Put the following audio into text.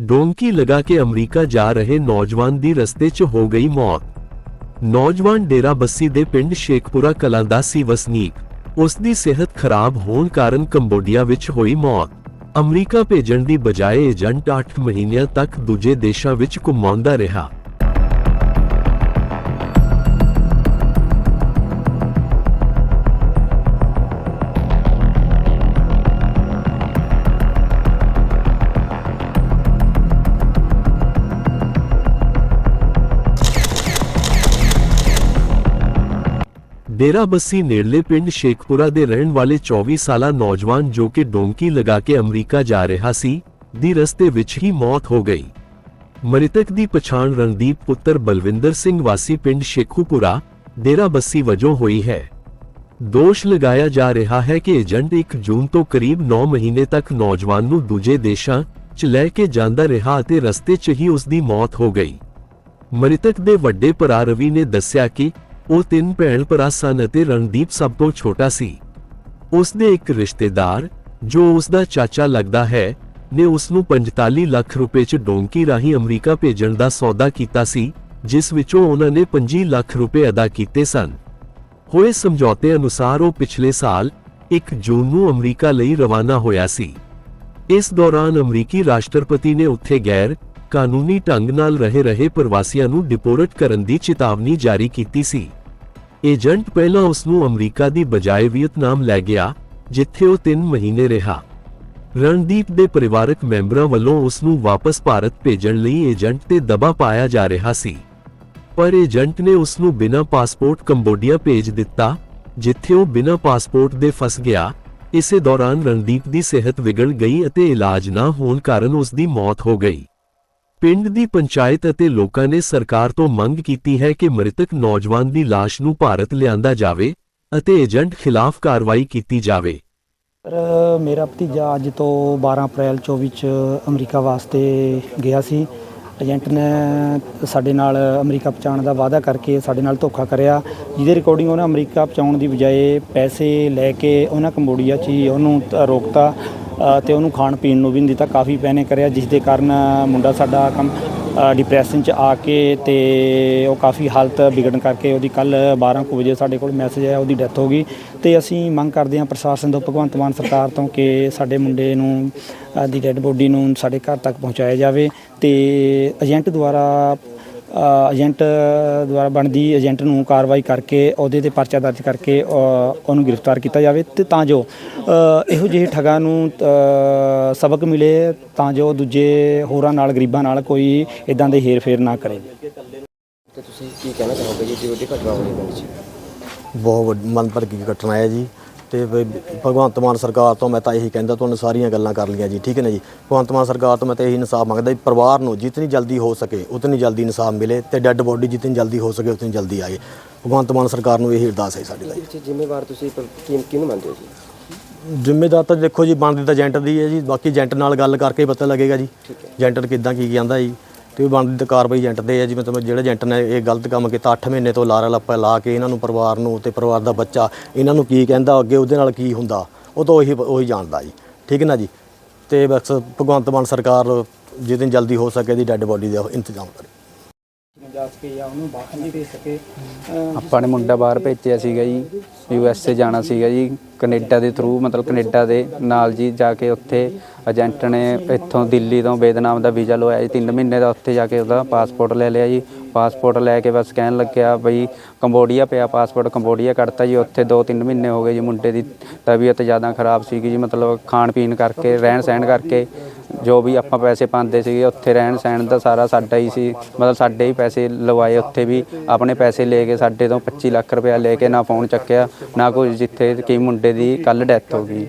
Donkey ਲਗਾ ਕੇ America ਜਾ ਰਹੇ ਨੌਜਵਾਨ ਦੀ ਰਸਤੇ 'ਚ ਹੋ ਗਈ ਮੌਤ। ਨੌਜਵਾਨ ਡੇਰਾ ਬੱਸੀ ਦੇ ਪਿੰਡ ਸ਼ੇਖਪੁਰਾ ਕਲਾਂ ਦਾ ਸੀ ਵਸਨੀਕ। ਉਸ ਦੀ ਸਿਹਤ ਖਰਾਬ ਹੋਣ ਕਾਰਨ ਕੰਬੋਡੀਆ ਵਿੱਚ ਹੋਈ ਮੌਤ। ਅਮਰੀਕਾ ਭੇਜਣ ਦੀ ਬਜਾਏ ਏਜੰਟ 8 ਮਹੀਨਿਆਂ ਤੱਕ ਦੂਜੇ ਦੇਸ਼ਾਂ ਵਿੱਚ ਘੁਮਾਉਂਦਾ ਰਿਹਾ। ਡੇਰਾ ਬੱਸੀ ਨੇੜਲੇ ਪਿੰਡ ਸ਼ੇਖਪੁਰਾ ਦੇ ਰਹਿਣ ਵਾਲੇ 24 ਸਾਲਾ ਨੌਜਵਾਨ ਜੋ ਕਿ ਡੋਂਕੀ ਲਗਾ ਕੇ ਅਮਰੀਕਾ ਜਾ ਰਿਹਾ ਸੀ, ਦੀ ਰਸਤੇ ਵਿੱਚ ਹੀ ਮੌਤ ਹੋ ਗਈ। ਮ੍ਰਿਤਕ ਦੀ ਪਛਾਣ ਰਣਦੀਪ ਪੁੱਤਰ ਬਲਵਿੰਦਰ ਸਿੰਘ ਵਾਸੀ ਪਿੰਡ ਸ਼ੇਖੂਪੁਰਾ, ਡੇਰਾ ਬੱਸੀ ਵਜੋਂ ਹੋਈ ਹੈ। ਦੋਸ਼ ਲਗਾਇਆ ਜਾ ਰਿਹਾ ਹੈ ਕਿ ਏਜੰਟ 1 ਜੂਨ ਤੋਂ ਕਰੀਬ 9 ਮਹੀਨੇ ਤੱਕ ਨੌਜਵਾਨ ਨੂੰ ਦੂਜੇ ਦੇਸ਼ਾਂ 'ਚ ਲੈ ਕੇ ਜਾਂਦਾ ਰਿਹਾ ਅਤੇ ਰਸਤੇ 'ਚ ਹੀ ਉਸ ਦੀ ਮੌਤ ਹੋ ਗਈ। ਮ੍ਰਿਤਕ ਦੇ ਵੱਡੇ ਭਰਾ ਰਵੀ ਨੇ ਦੱਸਿਆ ਕਿ ਉਹ ਤਿੰਨ ਭੈਣ ਭਰਾ ਸਨ ਅਤੇ ਰਣਦੀਪ ਸਭ ਤੋਂ ਛੋਟਾ ਸੀ। ਉਸ ਦੇ ਇੱਕ ਰਿਸ਼ਤੇਦਾਰ, ਜੋ ਉਸ ਦਾ ਚਾਚਾ ਲੱਗਦਾ ਹੈ, ਨੇ ਉਸ ਨੂੰ 45 ਲੱਖ ਰੁਪਏ ਚ ਡੋਂਕੀ ਰਾਹੀਂ ਅਮਰੀਕਾ ਭੇਜਣ ਦਾ ਸੌਦਾ ਕੀਤਾ ਸੀ, ਜਿਸ ਵਿੱਚੋਂ ਉਹਨਾਂ ਨੇ 25 ਲੱਖ ਰੁਪਏ ਅਦਾ ਕੀਤੇ ਸਨ। ਹੋਏ ਸਮਝੌਤੇ ਅਨੁਸਾਰ ਉਹ ਪਿਛਲੇ ਸਾਲ 1 ਜੂਨ ਨੂੰ ਅਮਰੀਕਾ ਲਈ ਰਵਾਨਾ ਹੋਇਆ ਸੀ। ਇਸ ਦੌਰਾਨ ਅਮਰੀਕੀ ਰਾਸ਼ਟਰਪਤੀ ਨੇ ਉੱਥੇ ਗੈਰ ਕਾਨੂੰਨੀ ਢੰਗ ਨਾਲ ਰਹੇ ਰਹੇ ਪ੍ਰਵਾਸੀਆਂ ਨੂੰ ਡਿਪੋਰਟ ਕਰਨ ਦੀ ਚੇਤਾਵਨੀ ਜਾਰੀ ਕੀਤੀ ਸੀ। ਏਜੰਟ ਪਹਿਲਾਂ ਉਸ ਨੂੰ ਅਮਰੀਕਾ ਦੀ ਬਜਾਏ ਵੀਅਤਨਾਮ ਲੈ ਗਿਆ, ਜਿੱਥੇ ਉਹ 3 ਮਹੀਨੇ ਰਿਹਾ। ਰਣਦੀਪ ਦੇ ਪਰਿਵਾਰਕ ਮੈਂਬਰਾਂ ਵੱਲੋਂ ਉਸ ਨੂੰ ਵਾਪਸ ਭਾਰਤ ਭੇਜਣ ਲਈ ਏਜੰਟ ਤੇ ਦਬਾਅ ਪਾਇਆ ਜਾ ਰਿਹਾ ਸੀ। ਪਰ ਏਜੰਟ ਨੇ ਉਸ ਨੂੰ ਬਿਨਾਂ ਪਾਸਪੋਰਟ ਕੰਬੋਡੀਆ ਭੇਜ ਦਿੱਤਾ, ਜਿੱਥੇ ਉਹ ਬਿਨਾਂ ਪਾਸਪੋਰਟ ਦੇ ਫਸ ਗਿਆ। ਇਸੇ ਦੌਰਾਨ ਰਣਦੀਪ ਦੀ ਸਿਹਤ ਵਿਗੜ ਗਈ ਅਤੇ ਇਲਾਜ ਨਾ ਹੋਣ ਕਾਰਨ ਉਸ ਦੀ ਮੌਤ ਹੋ ਗਈ। ਪਿੰਡ ਦੀ ਪੰਚਾਇਤ ਅਤੇ ਲੋਕਾਂ ਨੇ ਸਰਕਾਰ ਤੋਂ ਮੰਗ ਕੀਤੀ ਹੈ ਕਿ ਮ੍ਰਿਤਕ ਨੌਜਵਾਨ ਦੀ ਲਾਸ਼ ਨੂੰ ਭਾਰਤ ਲਿਆਂਦਾ ਜਾਵੇ ਅਤੇ ਏਜੰਟ ਖਿਲਾਫ ਕਾਰਵਾਈ ਕੀਤੀ ਜਾਵੇ। ਸਰ, ਮੇਰਾ ਭਤੀਜਾ ਅੱਜ ਤੋਂ 12 ਅਪ੍ਰੈਲ 24 ਚ ਅਮਰੀਕਾ ਵਾਸਤੇ ਗਿਆ ਸੀ। ਏਜੰਟ ਨੇ ਸਾਡੇ ਨਾਲ ਅਮਰੀਕਾ ਪਹੁੰਚਾਉਣ ਦਾ ਵਾਅਦਾ ਕਰਕੇ ਸਾਡੇ ਨਾਲ ਧੋਖਾ ਕਰਿਆ, ਜਿਹਦੇ ਰਿਕਾਰਡਿੰਗ ਉਹਨੇ ਅਮਰੀਕਾ ਪਹੁੰਚਾਉਣ ਦੀ ਬਜਾਏ ਪੈਸੇ ਲੈ ਕੇ ਉਹਨਾਂ ਕੰਬੋਡੀਆ 'ਚ ਹੀ ਉਹਨੂੰ ਰੋਕਤਾ। ਤੇ ਉਹਨੂੰ ਖਾਣ ਪੀਣ ਨੂੰ ਵੀ ਨਹੀਂ ਦਿੱਤਾ। ਕਾਫੀ ਪੈਨੇ ਕਰਿਆ, ਜਿਸ ਦੇ ਕਾਰਨ ਮੁੰਡਾ ਸਾਡਾ ਕੰਮ ਡਿਪਰੈਸ਼ਨ ਚ ਆ ਕੇ ਤੇ ਉਹ ਕਾਫੀ ਹਾਲਤ ਵਿਗੜਨ ਕਰਕੇ ਉਹਦੀ ਕੱਲ 12 ਕੁ ਵਜੇ ਸਾਡੇ ਕੋਲ ਮੈਸੇਜ ਆਇਆ, ਉਹਦੀ ਡੈਥ ਹੋ ਗਈ। ਤੇ ਅਸੀਂ ਮੰਗ ਕਰਦੇ ਹਾਂ ਪ੍ਰਸ਼ਾਸਨ ਤੋਂ, ਭਗਵੰਤ ਮਾਨ ਸਰਕਾਰ ਤੋਂ ਕਿ ਸਾਡੇ ਮੁੰਡੇ ਨੂੰ ਦੀ ਡੈੱਡ ਬੋਡੀ ਨੂੰ ਸਾਡੇ ਘਰ ਤੱਕ ਪਹੁੰਚਾਇਆ ਜਾਵੇ ਤੇ ਏਜੰਟ ਦੁਆਰਾ ਏਜੰਟ ਦੁਆਰਾ ਬਣਦੀ ਏਜੰਟ ਨੂੰ ਕਾਰਵਾਈ ਕਰਕੇ ਉਹਦੇ ਤੇ ਪਰਚਾ ਦਰਜ ਕਰਕੇ ਉਹਨੂੰ ਗ੍ਰਿਫਤਾਰ ਕੀਤਾ ਜਾਵੇ ਤੇ ਤਾਂ ਜੋ ਇਹੋ ਜਿਹੇ ਠੱਗਾਂ ਨੂੰ ਸਬਕ ਮਿਲੇ ਤਾਂ ਜੋ ਦੂਜੇ ਹੋਰਾਂ ਨਾਲ ਗਰੀਬਾਂ ਨਾਲ ਕੋਈ ਇਦਾਂ ਦੇ ਹੇਰ-ਫੇਰ ਨਾ ਕਰੇ। ਤੇ ਤੁਸੀਂ ਕੀ ਕਹਿਣਾ ਚਾਹੋਗੇ ਜੀ? ਜਿਹੜੀ ਘਟਨਾ ਹੋਈ ਬਹੁਤ ਵੱਡੀ ਮਨਭਰਗੀ ਘਟਨਾ ਹੈ ਜੀ। ਤੇ ਭ- ਭਗਵੰਤ ਮਾਨ ਸਰਕਾਰ ਤੋਂ ਮੈਂ ਤਾਂ ਇਹੀ ਕਹਿੰਦਾ ਤੁਹਾਨੂੰ ਸਾਰੀਆਂ ਗੱਲਾਂ ਕਰ ਲਈਆਂ ਜੀ ਠੀਕ ਹੈ ਨਾ ਜੀ? ਭਗਵੰਤ ਮਾਨ ਸਰਕਾਰ ਤੋਂ ਮੈਂ ਤਾਂ ਇਹੀ ਇਨਸਾਫ ਮੰਗਦਾ ਵੀ ਪਰਿਵਾਰ ਨੂੰ ਜਿਤਨੀ ਜਲਦੀ ਹੋ ਸਕੇ ਉਤਨੀ ਜਲਦੀ ਇਨਸਾਫ ਮਿਲੇ ਤੇ ਡੈੱਡ ਬੋਡੀ ਜਿਤਨੀ ਜਲਦੀ ਹੋ ਸਕੇ ਉਤਨੀ ਜਲਦੀ ਆਏ। ਭਗਵੰਤ ਮਾਨ ਸਰਕਾਰ ਨੂੰ ਇਹੀ ਅਰਦਾਸ ਹੈ ਸਾਡੀ ਦਾ ਜੀ ਇਹਦੇ 'ਚ ਜ਼ਿੰਮੇਵਾਰ ਤੁਸੀਂ ਪ- ਕੀ ਕਿਹਨੂੰ ਮੰਨਦੇ ਹੋ ਜੀ? ਜ਼ਿੰਮੇਦਾਰ ਤਾਂ ਦੇਖੋ ਜੀ ਬਣਦੀ ਤਾਂ ਏਜੰਟ ਦੀ ਹੈ ਜੀ ਬਾਕੀ ਏਜੰਟ ਨਾਲ ਗੱਲ ਕਰਕੇ ਪਤਾ ਲੱਗੇਗਾ ਜੀ। ਠੀਕ ਹੈ। ਏਜੰਟ ਕਿਦਾਂ ਕੀ ਕਹਿੰਦਾ ਜੀ? ਤੇ ਉਹ ਬਣਦੀ ਤਾਂ ਕਾਰਵਾਈ ਏਜੰਟ ਦੇ ਹੈ ਜੀ ਮਤਲਬ ਜਿਹੜੇ ਏਜੰਟ ਨੇ ਇਹ ਗਲਤ ਕੰਮ ਕੀਤਾ 8 ਮਹੀਨੇ ਤੋਂ ਲਾਰਾ ਲੱਪਾ ਲਾ ਕੇ ਇਹਨਾਂ ਨੂੰ ਪਰਿਵਾਰ ਨੂੰ ਤੇ ਪਰਿਵਾਰ ਦਾ ਬੱਚਾ ਇਹਨਾਂ ਨੂੰ ਕੀ ਕਹਿੰਦਾ ਅੱਗੇ ਉਹਦੇ ਨਾਲ ਕੀ ਹੁੰਦਾ ਉਹ ਤਾਂ ਉਹੀ ਉਹੀ ਜਾਣਦਾ ਜੀ। ਠੀਕ ਹੈ ਨਾ ਜੀ? ਤੇ ਬਸ ਭਗਵੰਤ ਮਾਨ ਸਰਕਾਰ ਜਿਤਨੀ ਜਲਦੀ ਹੋ ਸਕੇ ਦੀ ਡੈੱਡ ਬੋਡੀ ਦਾ ਇੰਤਜ਼ਾਮ ਕਰੇ। ਜਾ ਸਕੇ ਜਾਂ ਉਹਨੂੰ ਬਾਹਰ ਨਹੀਂ ਭੇਜ ਸਕੇ। ਆਪਾਂ ਨੇ ਮੁੰਡਾ ਬਾਹਰ ਭੇਜਿਆ ਸੀਗਾ ਜੀ ਯੂ ਐਸ ਏ ਜਾਣਾ ਸੀਗਾ ਜੀ ਕੈਨੇਡਾ ਦੇ ਥਰੂ ਮਤਲਬ ਕੈਨੇਡਾ ਦੇ ਨਾਲ ਜੀ ਜਾ ਕੇ ਉੱਥੇ ਏਜੰਟ ਨੇ ਇੱਥੋਂ ਦਿੱਲੀ ਤੋਂ ਬੇਦਨਾਮ ਦਾ ਵੀਜ਼ਾ ਲਵਾਇਆ ਜੀ। 3 ਮਹੀਨੇ ਦਾ ਉੱਥੇ ਜਾ ਕੇ ਉਹਦਾ ਪਾਸਪੋਰਟ ਲੈ ਲਿਆ ਜੀ। ਪਾਸਪੋਰਟ ਲੈ ਕੇ ਬਸ ਕਹਿਣ ਲੱਗਿਆ ਬਈ ਕੰਬੋਡੀਆ ਪਿਆ ਪਾਸਪੋਰਟ, ਕੰਬੋਡੀਆ ਕੱਢਤਾ ਜੀ। ਉੱਥੇ 2-3 ਮਹੀਨੇ ਹੋ ਗਏ ਜੀ। ਮੁੰਡੇ ਦੀ ਤਬੀਅਤ ਜ਼ਿਆਦਾ ਖਰਾਬ ਸੀਗੀ ਜੀ। ਮਤਲਬ ਖਾਣ ਪੀਣ ਕਰਕੇ, ਰਹਿਣ ਸਹਿਣ ਕਰਕੇ ਜੋ ਵੀ ਆਪਾਂ ਪੈਸੇ ਪਾਉਂਦੇ ਸੀਗੇ, ਉੱਥੇ ਰਹਿਣ ਸਹਿਣ ਦਾ ਸਾਰਾ ਸਾਡਾ ਹੀ ਸੀ। ਮਤਲਬ ਸਾਡੇ ਹੀ ਪੈਸੇ ਲਵਾਏ। ਉੱਥੇ ਵੀ ਆਪਣੇ ਪੈਸੇ ਲੈ ਕੇ ਸਾਡੇ ਤੋਂ 25 ਲੱਖ ਰੁਪਇਆ ਲੈ ਕੇ ਨਾ ਫੋਨ ਚੱਕਿਆ, ਨਾ ਕੁਝ ਜਿੱਥੇ ਕਿ ਮੁੰਡੇ ਦੀ ਕੱਲ ਡੈਥ ਹੋ ਗਈ।